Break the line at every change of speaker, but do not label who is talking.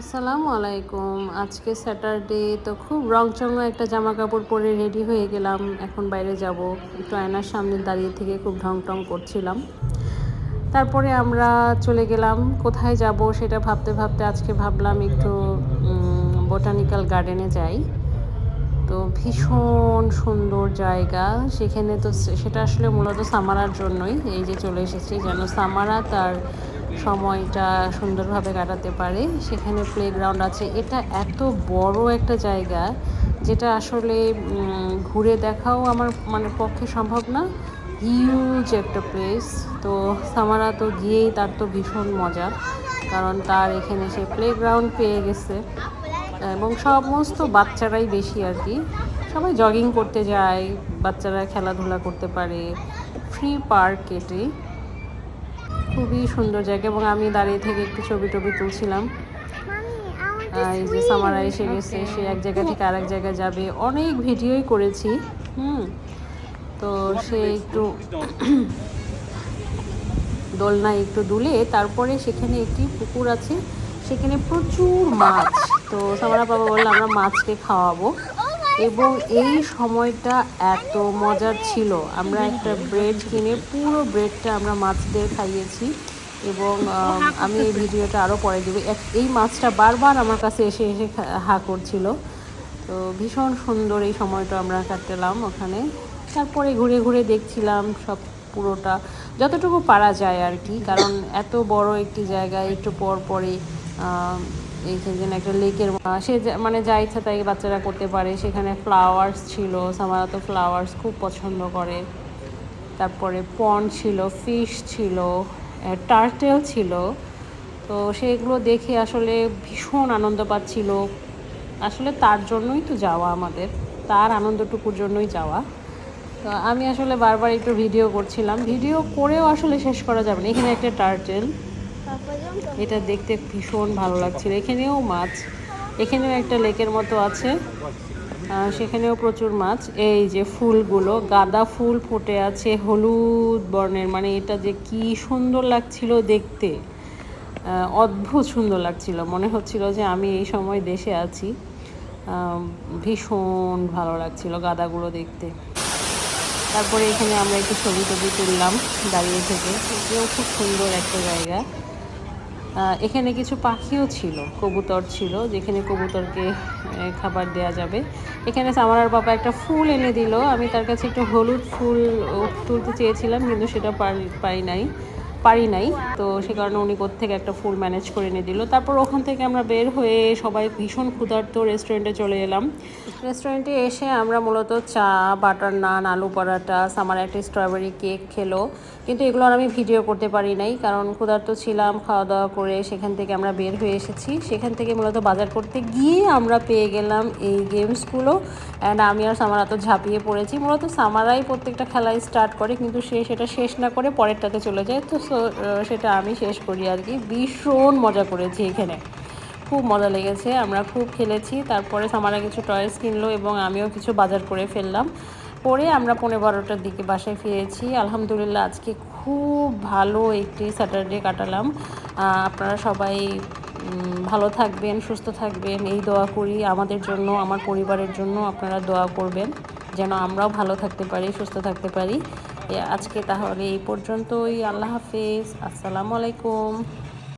আসসালামু আলাইকুম। আজকে স্যাটারডে তো খুব রংচঙা একটা জামা কাপড় পরে রেডি হয়ে গেলাম। এখন বাইরে যাব। একটু আয়নার সামনে দাঁড়িয়ে থেকে খুব ঢং টং করছিলাম। তারপরে আমরা চলে গেলাম। কোথায় যাব সেটা ভাবতে ভাবতে আজকে ভাবলাম একটু বোটানিক্যাল গার্ডেনে যাই। তো ভীষণ সুন্দর জায়গা। সেখানে তো সেটা আসলে মূলত সামারার জন্যই। এই যে চলে এসেছি। যেন সামারা তার সময়টা সুন্দরভাবে কাটাতে পারে। সেখানে প্লেগ্রাউন্ড আছে। এটা এত বড় একটা জায়গা যেটা আসলে ঘুরে দেখাও আমার মানে পক্ষে সম্ভব না। হিউজ একটা প্লেস তো সামারা তো গিয়েই তার তো ভীষণ মজা, কারণ তার এখানে সে প্লেগ্রাউন্ড পেয়ে গেছে। এবং সমস্ত বাচ্চারাই বেশি আর কি। সবাই জগিং করতে যায়, বাচ্চারা খেলাধুলা করতে পারে। ফ্রি পার্ক এটি। খুবই সুন্দর জায়গা এবং আমি দাঁড়িয়ে থেকে একটু ছবি টবি তুলছিলাম। এই যে সামারা এসে গেছে সে এক জায়গা থেকে আরেক জায়গায় যাবে। অনেক ভিডিওই করেছি হুম। তো সে একটু দোলনায় একটু দুলে তারপরে সেখানে একটি পুকুর আছে সেখানে প্রচুর মাছ। তো সামারা বাবা বলল আমরা মাছকে খাওয়াবো। এবং এই সময়টা এত মজার ছিল। আমরা একটা ব্রেড কিনে পুরো ব্রেডটা আমরা মাছ দিয়ে খাইয়েছি এবং আমি এই ভিডিওটা আরও পরে দেবো। এই মাছটা বারবার আমার কাছে এসে এসে হা করছিল। তো ভীষণ সুন্দর এই সময়টা আমরা কাটলাম ওখানে। তারপরে ঘুরে ঘুরে দেখছিলাম সব পুরোটা। যতটুকু পারা যায় আর কি, কারণ এত বড় একটি জায়গায় একটু পর পরে এইখানে একটা লেকের সে মানে যা ইচ্ছা তাই বাচ্চারা করতে পারে। সেখানে ফ্লাওয়ার্স ছিল সামারা তো ফ্লাওয়ার্স খুব পছন্দ করে। তারপরে পন ছিল, ফিশ ছিল টার্টেল ছিল। তো সেগুলো দেখে আসলে ভীষণ আনন্দ পাচ্ছিল। আসলে তার জন্যই তো যাওয়া আমাদের, তার আনন্দটুকুর জন্যই যাওয়া। তো আমি আসলে বারবার একটু ভিডিও করছিলাম। ভিডিও করেও আসলে শেষ করা যাবে না। এখানে একটা টার্টেল। এটা দেখতে ভীষণ ভালো লাগছিল। এখানেও মাছ, এখানেও একটা লেকের মতো আছে সেখানেও প্রচুর মাছ। এই যে ফুলগুলো, গাঁদা ফুল ফুটে আছে হলুদ বর্ণের মানে এটা যে কি সুন্দর লাগছিল দেখতে। অদ্ভুত সুন্দর লাগছিল। মনে হচ্ছিল যে আমি এই সময় দেশে আছি। ভীষণ ভালো লাগছিল গাদাগুলো দেখতে। তারপরে এখানে আমরা একটু ছবি টবি তুললাম দাঁড়িয়ে থেকে। এটাও খুব সুন্দর একটা জায়গা। এখানে কিছু পাখিও ছিল, কবুতর ছিল, যেখানে কবুতরকে খাবার দেওয়া যাবে। এখানে সামারার বাবা একটা ফুল এনে দিল। আমি তার কাছে একটু হলুদ ফুল তুলতে চেয়েছিলাম, কিন্তু সেটা পাই নাই। পারি নাই। তো সে কারণে উনি থেকে একটা ফুল ম্যানেজ করে এনে দিল। তারপর ওখান থেকে আমরা বের হয়ে সবাই ভীষণ ক্ষুধার্ত রেস্টুরেন্টে চলে এলাম। রেস্টুরেন্টে এসে আমরা মূলত চা বাটার নান আলু পরাটা সামার একটা স্ট্রবেরি কেক খেলো। কিন্তু এগুলো আর আমি ভিডিও করতে পারি নাই, কারণ ক্ষুধার্ত ছিলাম খাওয়া দাওয়া করে সেখান থেকে আমরা বের হয়ে এসেছি। সেখান থেকে মূলত বাজার করতে গিয়ে আমরা পেয়ে গেলাম এই গেমসগুলো অ্যান্ড আমি আর সামারা তো ঝাঁপিয়ে পড়েছি। মূলত সামারাই প্রত্যেকটা খেলাই স্টার্ট করে, কিন্তু সে সেটা শেষ না করে পরেরটাতে চলে যায়। তো সেটা আমি শেষ করি আর কি। ভীষণ মজা করেছি এখানে। খুব মজা লেগেছে। আমরা খুব খেলেছি। তারপরে সামারা কিছু টয়েস কিনলো এবং আমিও কিছু বাজার করে ফেললাম। পরে আমরা পনেরো বারোটার দিকে বাসায় ফিরেছি। আলহামদুলিল্লাহ, আজকে খুব ভালো একটি স্যাটারডে কাটালাম। আপনারা সবাই ভালো থাকবেন, সুস্থ থাকবেন। এই দোয়া করি আমাদের জন্য, আমার পরিবারের জন্য আপনারা দোয়া করবেন। যেন আমরাও ভালো থাকতে পারি, সুস্থ থাকতে পারি। আজকে তাহলে এই পর্যন্তই। আল্লাহ হাফিজ। আসসালামু আলাইকুম।